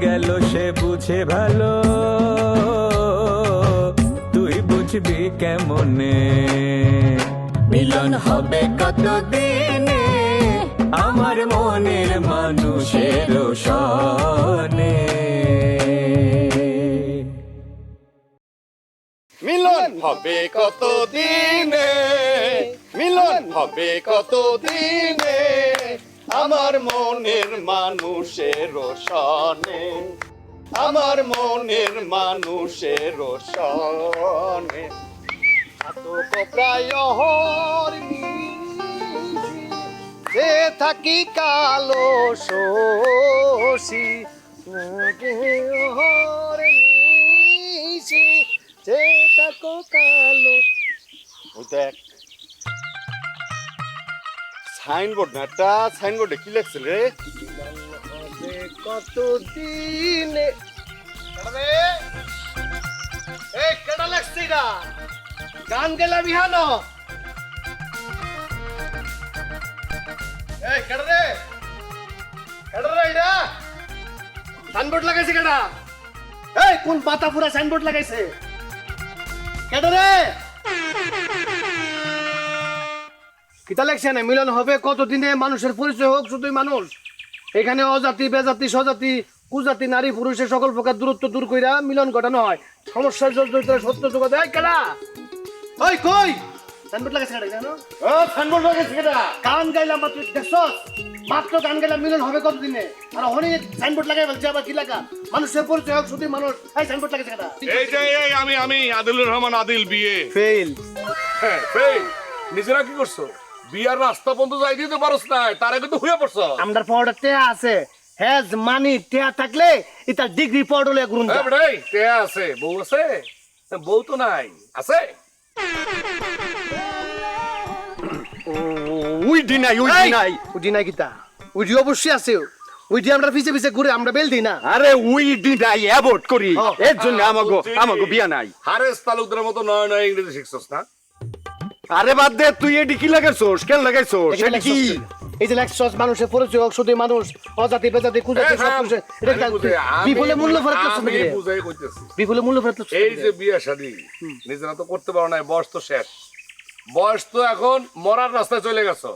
গেল, সে বুঝে ভালো। তুই বুঝবি কেমনে? মিলন হবে কত কতদিনে? আমার মনের মানুষের সনে। মিলন হবে কত দিনে মিলন হবে কত দিনে আমার মনের মানুষের সনে, আমার মনের মানুষের সনে। এত প্রায় যে থাকি কালো শোষী যে থাকো কালো। দেখ সাইনবোর্ড না একটা সাইনবোর্ডে কি লেখছিল রে? কত দিনে না গান গেলা বিহানো। এই কেডা রে? কেডা রে এটা? সাইনবোর্ড লাগাইছে কেডা? এই কোন পাতা পুরা সাইনবোর্ড লাগাইছে? কেডা রে? কিতা মিলন হবে কতদিনে? মানুষের পরিচয় হোক শুধুই মানুষ। এখানে অজাতি বেজাতি স্বজাতি কুজাতি নারী পুরুষের সকল প্রকার দূরত্ব দূর কইরা মিলন ঘটানো হয়। সমস্যার জড়িত সত্য এই কেডা ওই কই? সাইনবোর্ড লাগাইছে কেডা জানো ও সাইনবোর্ড লাগাইছে গান গাইলাম মাত্র দেখছস? মাত্র গান গাইলাম মিলন হবে কতদিনে? আর হনি সাইনবোর্ড লাগাই বলছে আবার কি লাগা? মানুষের পরিচয় হোক শুধুই মানুষ। এই সাইনবোর্ড লাগাইছে কেডা এই যে এই আমি আমি আদিলুর রহমান আদিল বিয়ে। ফেল হ্যাঁ এই নিজেরা কি করছ? বিয়ার রাস্তা পর্যন্ত যাই দিতে পারস না তার আগে তো হয়ে পড়ছো। আমদার পাউডার টেয়া আছে। হ্যাজ মানি টেয়া থাকলে এটা ডিগ্রি পাউডার লয়ে গুরুন এই বেটাই, কে আছে বউ আছে? বউ তো নাই আছে? উই ডি নাই উই ডি নাই উই ডি নাই কিতা? উই ডি অবশ্যই আছে। উই ডি আমরা পিছে পিছে ঘুরে আমরা বেল দিই না। আরে উই ডিডাই অ্যাভয়েড করি। এর জন্য আমাগো। আমাগো বিয়া নাই। হারেস তালুকদারের মতো নয় নয় ইংরেজি শিখছস না? আরে বাদ দে তুই এডি কি লাগাইছস কেন লাগাইছস? এটা কি? এই যে লেখছস মানুষে পড়েছে শুধু মানুষ অজাতি বেজাতি কুজাতি সব থাম। এটা আমি কি- বুঝে- আমি বিপুলে মূল্য ফেরত করছ আমি বুঝাই কইতেছি। বিপুলে মূল্য ফেরত করছ এই যে বিয়া শাদী নিজেরা তো করতে পারো না বয়স তো শেষ। বয়স তো এখন মরার রাস্তায় চলে গেছো।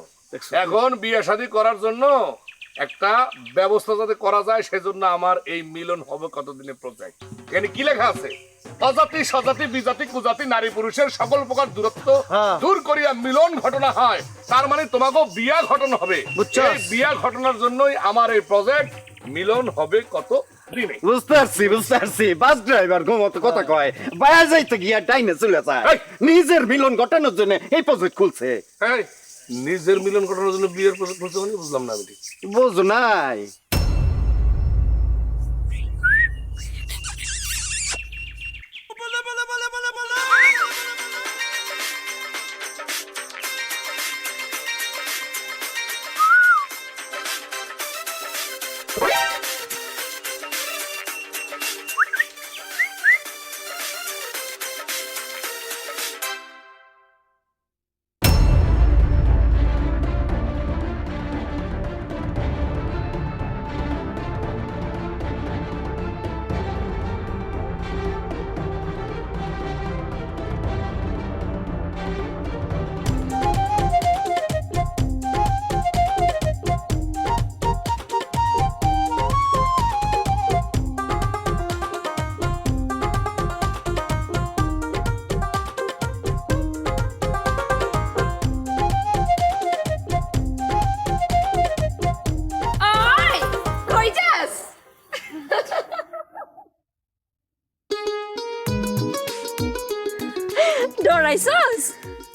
এখন বিয়া শাদি করার জন্য একটা ব্যবস্থা যাতে করা যায় সেজন্য আমার এই মিলন হবে কতদিনের প্রজেক্ট এখানে কি লেখা আছে? অজাতি স্বজাতি বিজাতি কুজাতি নারী পুরুষের সকল প্রকার দূরত্ব হ্যাঁ। দূর করিয়া মিলন ঘটনা হয়। তার মানে তোমাকেও বিয়া ঘটনা হবে। এই বিয়া ঘটনার জন্যই আমার এই প্রজেক্ট মিলন হবে কত দিনে বুঝতে পারছি বুঝতে পারছি। বাস ড্রাইভার ঘুমতো কথা কয় বায়া যাইতে গিয়া ডাইনে চলে যায়। নিজের মিলন ঘটানোর জন্য এই প্রজেক্ট খুলছে। নিজের মিলন ঘটানোর জন্য বিয়ের মানে বুঝলাম না আমি। বুঝো নাই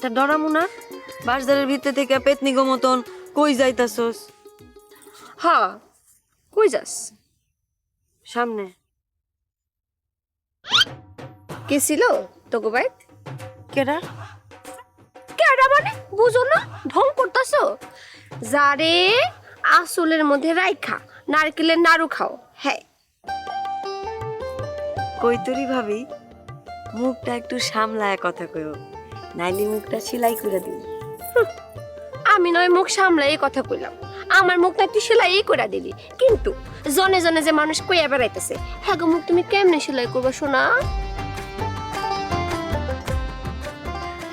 ডরাইছস তা ডরামু না বাসদারের ভিতর থেকে পেতনি গো মতন কই যাইতাছস? হ কই যাস? সামনে। কে ছিল তোকে বাইক? কেডা? কেডা মানে? বুঝো না ঢং করতেছো? যারে আসলের মধ্যে রাইখা নারকেলের নাড়ু খাও হ্যাঁ। কৈতরি ভাবি মুখটা একটু সামলায় কথা কইও। নাইলে মুখটা সেলাই করে দিই আমি নয় মুখ সামলাই কথা কইলাম। আমার মুখটা তুই সেলাই করে দিলি কিন্তু জনে জনে যে মানুষ কইয়া বেড়াইতেছে হ্যাঁ গো মুখ তুমি কেমনে সেলাই করবে শোনা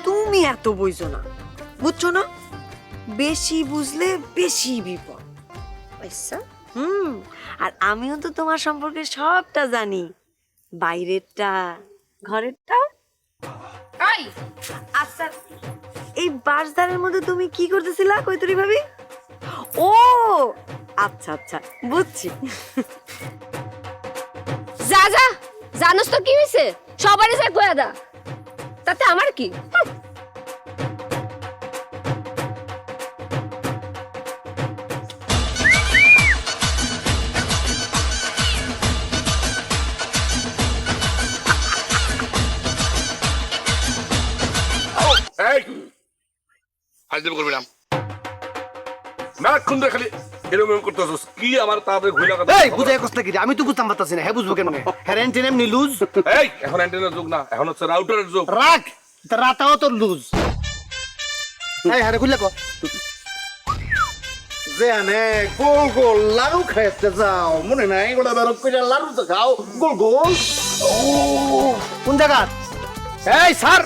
তুমি এত বুঝছ না। বুঝছ না? বেশি বুঝলে বেশি বিপদ। আচ্ছা। হুম আর আমিও তো তোমার সম্পর্কে সবটা জানি। বাইরেরটা ঘরেরটা আই আচ্ছা এই বাসদারের মধ্যে তুমি কি করতেছিলা? কৈতরি ভাবি? ও! আচ্ছা আচ্ছা বুঝছি। যা যা জানোস তো কি হয়েছে সবারই যা কয়া দা। তাতে আমার কি? আজ দেব করবি না। মেলাক্ষণ ধরে খালি। এরকম এরকম করতেছিস। কি আমার তাদের ঘুরে এই বুঝাই কষ্ট কি রে? আমি তো বুঝতাম পারতাছি না। হ্যাঁ বুঝব কেমনে হ্যাঁ রেন্ট এমনি লুজ এই এখন অ্যান্টেনার যুগ না এখন হচ্ছে রাউটারের যুগ। রাখ রাতাও লুজ এই হ্যাঁ খুললে কো যে আনে গোল গোল লাড়ু খাইতে যাও মনে নাই? বেরো লাড়ু তো খাও। গোল গোল। কোন জায়গা এই স্যার!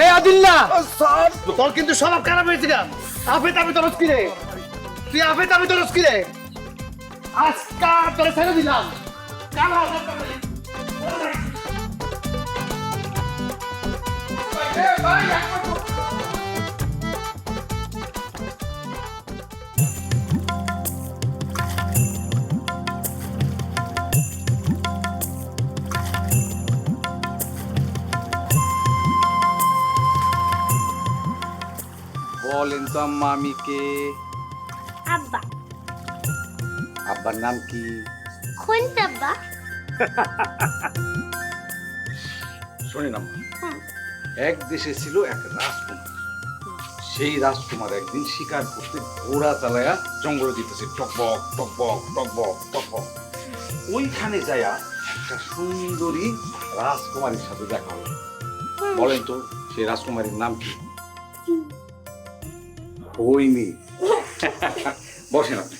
এই আদিল্লা! স্যার! তোর কিন্তু স্বভাব খারাপ হয়েছে গা। আফে আমি তোর কি রে তুই আফে তাবে তোর কি রে আজকা তোর ছেড়ে দিলাম। কাল হবে বলেন তো আম্মা আমি কে? আব্বা। আব্বার নাম কি? কোন আব্বা। শোনেন আম্মা। এক দেশে ছিল এক রাজকুমার। সেই রাজকুমার একদিন শিকার করতে ঘোড়া চালায়া জঙ্গলে দিতেছে টকবক টকবক টকবক টকবক ওইখানে যায়া একটা সুন্দরী রাজকুমারীর সাথে দেখা হলো। বলেন তো সেই রাজকুমারীর নাম কি? হইনি বসেন আপনি।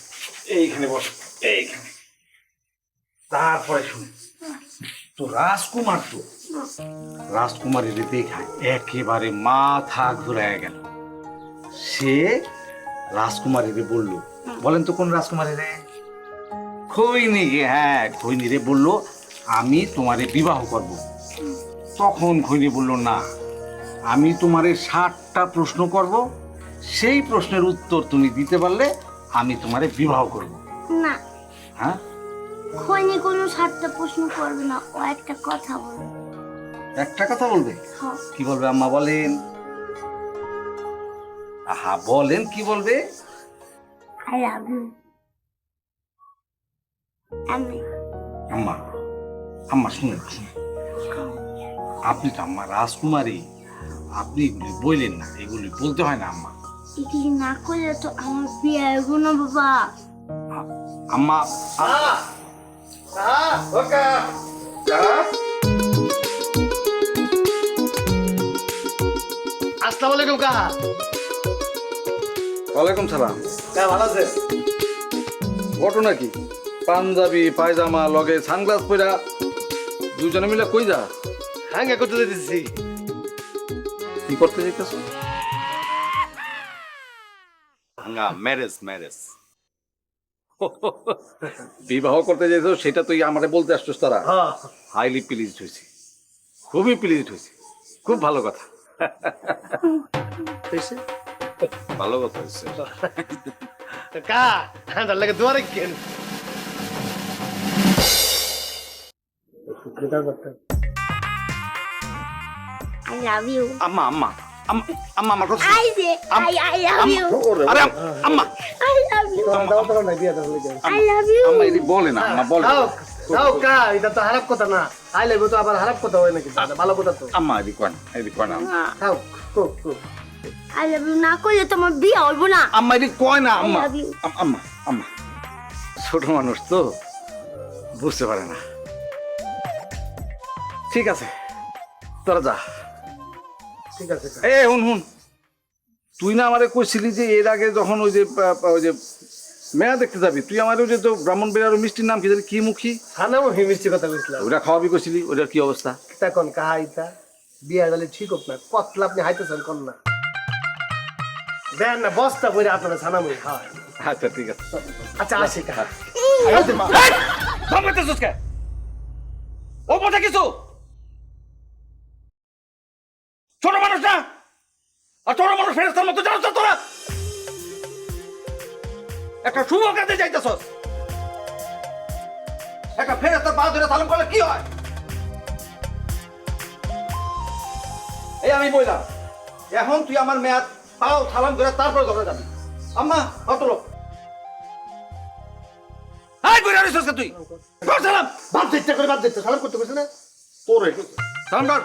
এইখানে বসেন এইখানে। তারপরে শুনুন তো রাজকুমার তো, রাজকুমারীর দেখায় একেবারে মাথা ঘুরায় গেল। সে রাজকুমারীর বলল, বলেন তো কোন রাজকুমারী রে খৈনি হ্যাঁ খৈনি রে বলল, আমি তোমারে বিবাহ করব। তখন খৈনি বলল, না, আমি তোমারে ষাটটা প্রশ্ন করব সেই প্রশ্নের উত্তর তুমি দিতে পারলে আমি তোমারে বিবাহ করব। না। হ্যাঁ? খৈনি কোনো সাতটা প্রশ্ন করবে না ও একটা কথা বলবে। একটা কথা বলবে? হ্যাঁ। কি বলবে আম্মা বলেন? আহা বলেন কি বলবে? আই লাভ ইউ আমি আম্মা আম্মা শুনুন। আপনি তো আম্মা রাজকুমারী। আপনি এগুলি বললেন না এগুলি বলতে হয় না আম্মা। না করলে তো আমার বিয়ে হইব না বাবা। আম্মা আসসালামু আলাইকুম কাহা ওয়ালাইকুম সালাম। কা ভালো আছে ঘটনা কি? পাঞ্জাবি পায়জামা লগে সানগ্লাস পরা দুজনে মিলে কই যা? হাঙ্গা করতে দিচ্ছি কি করতে যেতেছ ভাঙা ম্যারেজ ম্যারেজ বিবাহ করতে যেত সেটা তুই আমারে বলতে আসছিস তারা? হাইলি প্লিজড হয়েছি খুবই প্লিজড হয়েছি খুব ভালো কথা। ভালো কথা হয়েছে কা? তার লাগে দুয়ারে কেন আই লাভ ইউ। আম্মা আম্মা। আম্মা আম্মা আমার কথা আই যে আই আই লাভ ইউ আরে আম্মা আই লাভ ইউ দাও বিয়া তাহলে আই লাভ ইউ আম্মা বলে না আম্মা বলে দাও দাও কা এটা তো খারাপ কথা না। আই লাগবে তো আবার খারাপ কথা হয় নাকি? ভালো কথা তো। আম্মা এটি কয় না এটি কয় না খাও কো কো। আই লাভ ইউ না করলে তোমার বিয়ে হইব না। আম্মা? কয় না আম্মা আম্মা আম্মা। ছোট মানুষ তো বুঝতে পারে না। ঠিক আছে তোরা যা। ঠিক আছে এ হুন হুন তুই না আমারে কইছিলি যে এর আগে যখন ওই যে ওই যে মেয়া দেখতে যাবি তুই আমার ওই যে তো ব্রাহ্মণ বেড়ার মিষ্টির নাম কি জানি কি মুখী খানাও হি মিষ্টি কথা কইছিলাম ওটা খাওয়াবি কইছিলি ওটার কি অবস্থা তখন কাহা ইতা বিয়া ডালে ঠিক হোক না কতলা আপনি হাইতেছেন কোন না দেন না বস্তা করে আপনারা ছানামুই খাওয়ায় আচ্ছা ঠিক আছে আচ্ছা আসি কাহা ও কথা কিছু ছোট মানুষ না। আর ছোট মানুষ ফেরেস্তার মতো জানো তো তোরা? একটা শুভ কাজে যাইতেছস। একটা ফেরেস্তার পা ধরে তালুম করলে কি হয়? এই আমি বললাম, এখন তুই আমার মেয়াদ পাও থালাম ধরে তারপরে ধরে যাবি। আম্মা অত লোক? হাই করে আনিস তুই? সালাম। বাদ দিতে করে বাদ দিতে সালাম করতে কইছে না? তোর সালাম কর।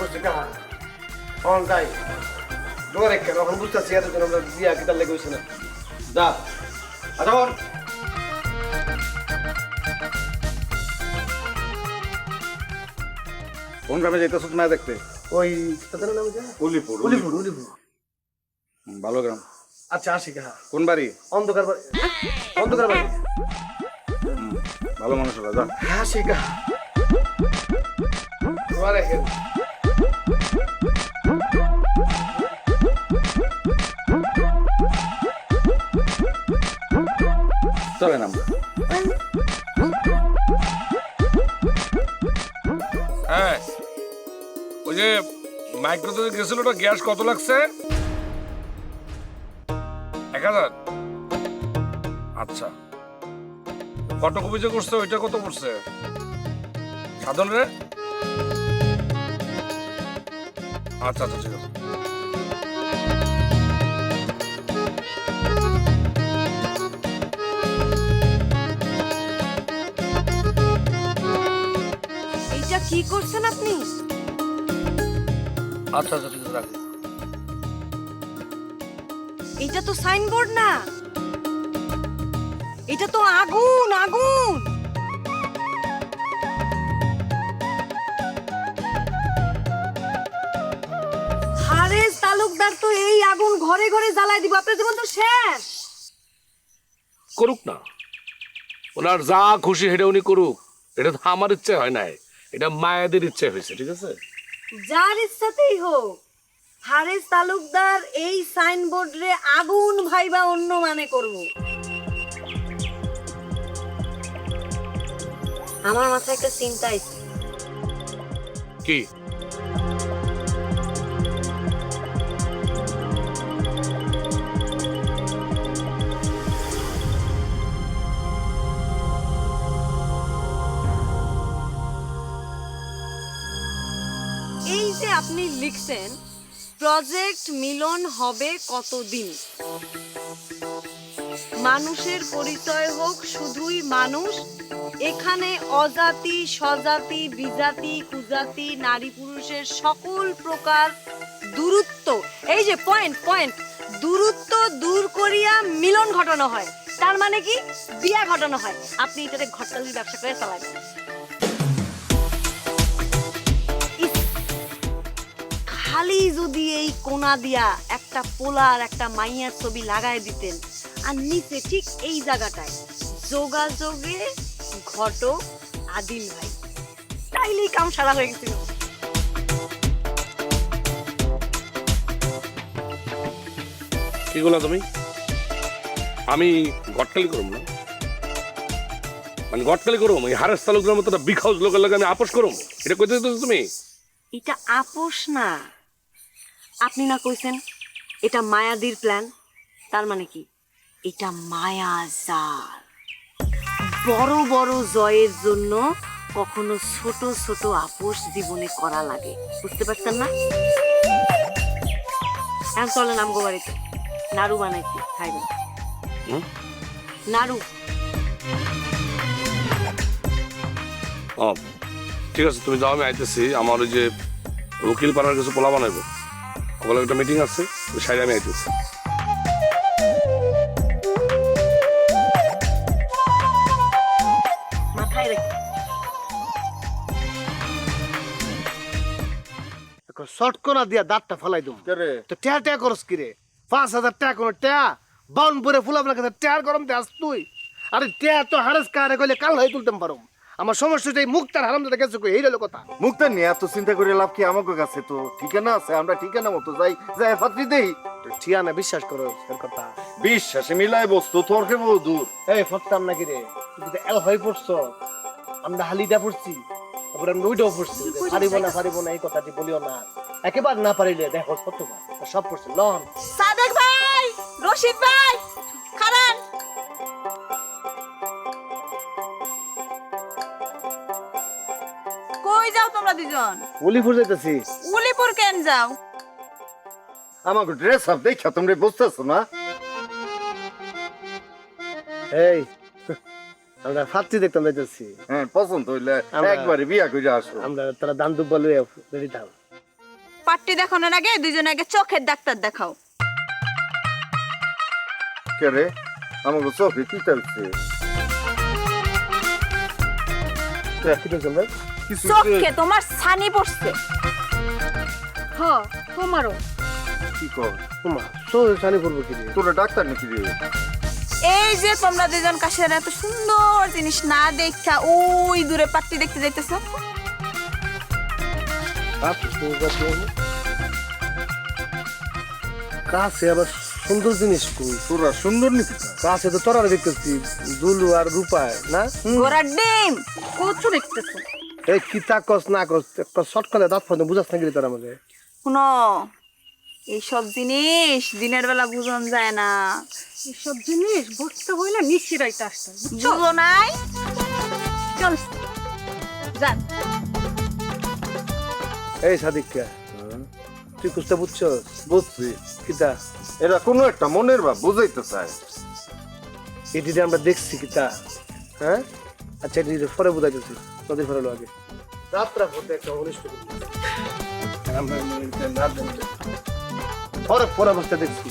করছে কাহা অন যাই। দোয়ারে কেন? এখন বুঝতেছি এতদিন আমরা বিয়া কিতার লেগে হইছে না। যা। আচ্ছা কোন গ্রামে যাইতেছ না দেখতে? ওই তাদের নাম উলিপুর উলিপুর। উলিপুর ভালো গ্রাম। আচ্ছা আসি কাহা কোন বাড়ি? অন্ধকার বাড়ি। অন্ধকার বাড়ি। ভালো মানুষ যা। আসি কাহা দোয়ারে কেন চলে নাম হ্যাঁ ওই যে মাইক্রোতে গেছিল ওটা গ্যাস কত লাগছে? এক হাজার? আচ্ছা। ফটোকপি যে করছে, ওইটা কত পড়ছে? সাধন রে? আচ্ছা আচ্ছা ঠিক আছে। কি করছেন আপনি? আচ্ছা আচ্ছা ঠিক আছে রাখি। এটা তো সাইনবোর্ড না। এটা তো আগুন আগুন। হারেস তালুকদার তো এই আগুন ঘরে ঘরে জ্বালায় দিব। আপনার জীবন তো শেষ। করুক না। ওনার যা খুশি সেটা উনি করুক। এটা তো আমার ইচ্ছে হয় নাই। এটা মায়েদের ইচ্ছে হয়েছে ঠিক আছে? যার ইচ্ছাতেই হোক হারেস তালুকদার এই সাইনবোর্ড রে আগুন ভাইবা অন্য মানে করব। আমার মাথায় একটা চিন্তা আছে। কি? আপনি লিখছেন, প্রজেক্ট মিলন হবে কতদিন? মানুষের পরিচয় হোক শুধুই মানুষ, এখানে অজাতি, স্বজাতি, বিজাতি, কুজাতি, নারী পুরুষের সকল প্রকার দূরত্ব, এই যে পয়েন্ট পয়েন্ট দূরত্ব দূর করিয়া মিলন ঘটানো হয়। তার মানে কি? বিয়া ঘটানো হয়। আপনি এটাতে ঘটকালির ব্যবসা করে চালাবেন। খালি যদি এই কোনা দিয়া একটা পোলার একটা মাইয়ার ছবি লাগাই দিতেন আর নিচে ঠিক এই জায়গাটায় যোগাযোগে ঘটক আদিল ভাই। তাইলেই কাম সারা হয়ে গেছিল। কি তুমি? আমি গটকালি করুম না? মানে গটকালি করুম এই হারেস তালুকদের মতো হাউস লোকের লাগে আমি আপোষ করুম? এটা কইতে তুমি? এটা আপোষ না। আপনি না কইছেন এটা মায়াদির প্ল্যান তার মানে কি? এটা মায়া জাল বড় বড় জয়ের জন্য কখনো ছোট ছোট আপোষ জীবনে করা লাগে বুঝতে পারছেন না? এখন চলেন আমগো বাড়িতে নাড়ু বানাইছি খাইবেন নাড়ু। ঠিক আছে তুমি যাও আমি আইতেছি আমার ওই যে উকিল পাড়ার কিছু পোলা বানাইবো। ওগুলো একটা মিটিং আছে সাইডে আমি আইতেছি। মাথায় রেখে। শর্ট কোনা দিয়া দাঁতটা ফেলাই দুম তো ট্যা ট্যা করস কি রে? পাঁচ হাজার টাকা কোনো ট্যা? বাউন পরে ফুল আপনার কাছে ট্যার গরম দেয়াস তুই। আরে ট্যা তো হারেস কারে কইলে কাল হয়ে তুলতাম পারো আমার সমস্যা এই মুক্তার হারাম দাদা গেছে কই? এই হলো কথা। মুক্তার নিয়ে এত চিন্তা করে লাভ কি আমাকে কাছে? তো ঠিকানা আছে আমরা ঠিকানা মতো যাই যাই পাত্রী দেই। ঠিয়ানা বিশ্বাস করো এর কথা। বিশ্বাসে মিলাই বস্তু তর্কে বহু দূর। এই ফটতাম নাকি রে? তুই তো এল হয়ে পড়ছ। আমরা হালিটা পড়ছি তারপরে আমরা ওইটাও পড়ছি। পারিব না পারিব না এই কথাটি বলিও না। একেবারে না পারিলে দেখো কতবার। সব পড়ছে লন। সাদেক ভাই রশিদ ভাই যাও তোমরা দুজন। উলিপুর যাইতেছি। উলিপুর কেন যাও? আমাকে ড্রেস আপ দেখা তোমরা বুঝতেছো না? এই আমরা দেখতাম যাইতেছি। হ্যাঁ পছন্দ হইলে একবারে বিয়া করে আসো। আমরা তারা দান দুব্বা লুয়ে রেডি পাট্টি দেখানোর আগে দুজন আগে চোখের ডাক্তার দেখাও। কে রে? আমাকে চোখে কি চলছে কি ভাই? কিছু চোখে তোমার ছানি পড়ছে। হ তোমারও। কি কর? তোমা সো সানি করব কি রে? তোরা ডাক্তার নাকি রে? এই যে তোমরা দুজন কাশের এত সুন্দর জিনিস না দেখা ওই দূরে দেখতে যাইতেছো। কাছে আবার সুন্দর জিনিস কই? তোরা সুন্দর নাকি কাছে তো তোরা দেখতেছি দুলু আর রূপায় না? গোড়ার ডিম কচু দেখতেছো। এই কি তা কস না কস শর্ট করে দাঁত ফোন বুঝাস না গেলি তোর আমাকে? শুনো এইসব জিনিস দিনের বেলা বুঝন যায় না। এসব জিনিস বুঝতে হইলে নিশ্চিরাইতে আসতে বুঝো নাই? চল যান। এই সাদিককে তুই কুস্তা বুঝছস? বুঝছি কিতা? এরা কোনো একটা মনের ভাব বুঝাইতে চায়। এটি আমরা দেখছি কিতা হ্যাঁ? আচ্ছা এটি পরে বুঝাইতেছি। নদীর ফেরালো আগে যাত্রা পথে একটা অনিষ্ট দেখছি।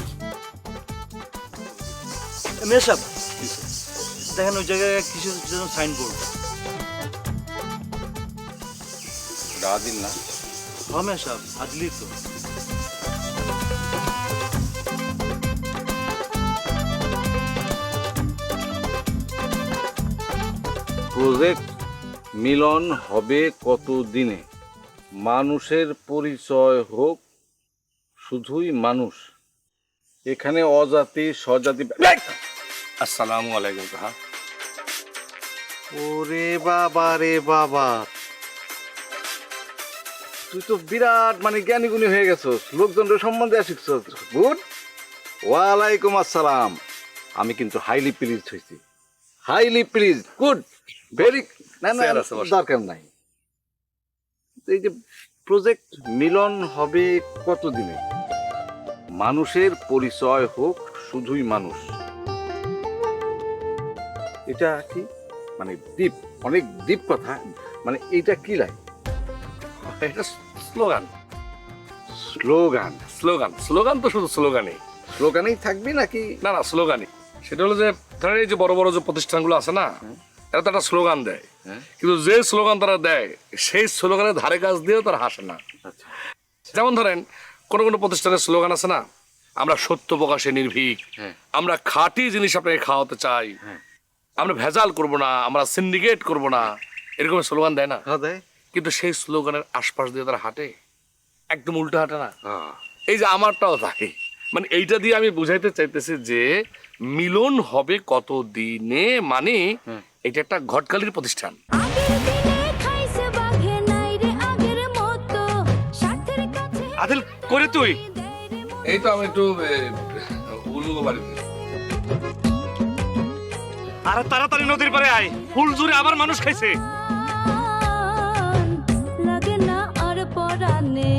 মেসাব দেখেন ওই জায়গায় কিছু যেন সাইনবোর্ড আদিল না? হ্যাঁ মেসাব আদলি তো। প্রজেক্ট মিলন হবে কত দিনে মানুষের পরিচয় হোক, শুধুই মানুষ। এখানে অজাতি, স্বজাতি আসসালামু আলাইকুম কাহা ওরে বাবা, রে বাবা। তুই তো বিরাট মানে জ্ঞানী গুণী হয়ে গেছস। লোকজনের সম্বন্ধে শিখছস গুড ওয়ালাইকুম আসসালাম। আমি কিন্তু হাইলি প্লিজ হয়েছি হাইলি প্লিজ গুড ভেরি না না। দরকার নাই। এই যে প্রজেক্ট মিলন হবে কত দিনে মানুষের পরিচয় হোক শুধুই মানুষ। এটা কি? মানে দ্বীপ অনেক দ্বীপ কথা। মানে এটা কি লাই এটা স্লোগান স্লোগান স্লোগান স্লোগান তো শুধু স্লোগানই স্লোগানেই থাকবি নাকি? না না স্লোগানই সেটা হলো যে ধরেন এই যে বড় বড় যে প্রতিষ্ঠানগুলো আছে না এরা তো একটা স্লোগান দেয়। কিন্তু যে স্লোগান তারা দেয় সেই স্লোগানের ধারে কাজ দিয়েও তারা হাসে না। আচ্ছা। যেমন ধরেন কোনো কোনো প্রতিষ্ঠানের স্লোগান আছে না? আমরা সত্য প্রকাশে নির্ভীক। হ্যাঁ। আমরা খাঁটি জিনিস আপনাকে খাওয়াতে চাই। আমরা ভেজাল করব না আমরা সিন্ডিকেট করব না। এরকম স্লোগান দেয় না? হ্যাঁ দেয়। কিন্তু সেই স্লোগানের আশপাশ দিয়ে তারা হাঁটে। একদম উল্টো হাঁটে না। হ্যাঁ। এই যে আমারটাও তাই। মানে এইটা দিয়ে আমি বুঝাইতে চাইতেছি যে মিলন হবে কত দিনে মানে এটা একটা ঘটকালির প্রতিষ্ঠান। আদিল করে তুই? এই তো আমি একটু আর তাড়াতাড়ি নদীর পারে আয়। ফুল জুড়ে আবার মানুষ খাইছে। লাগে না আর পরানে।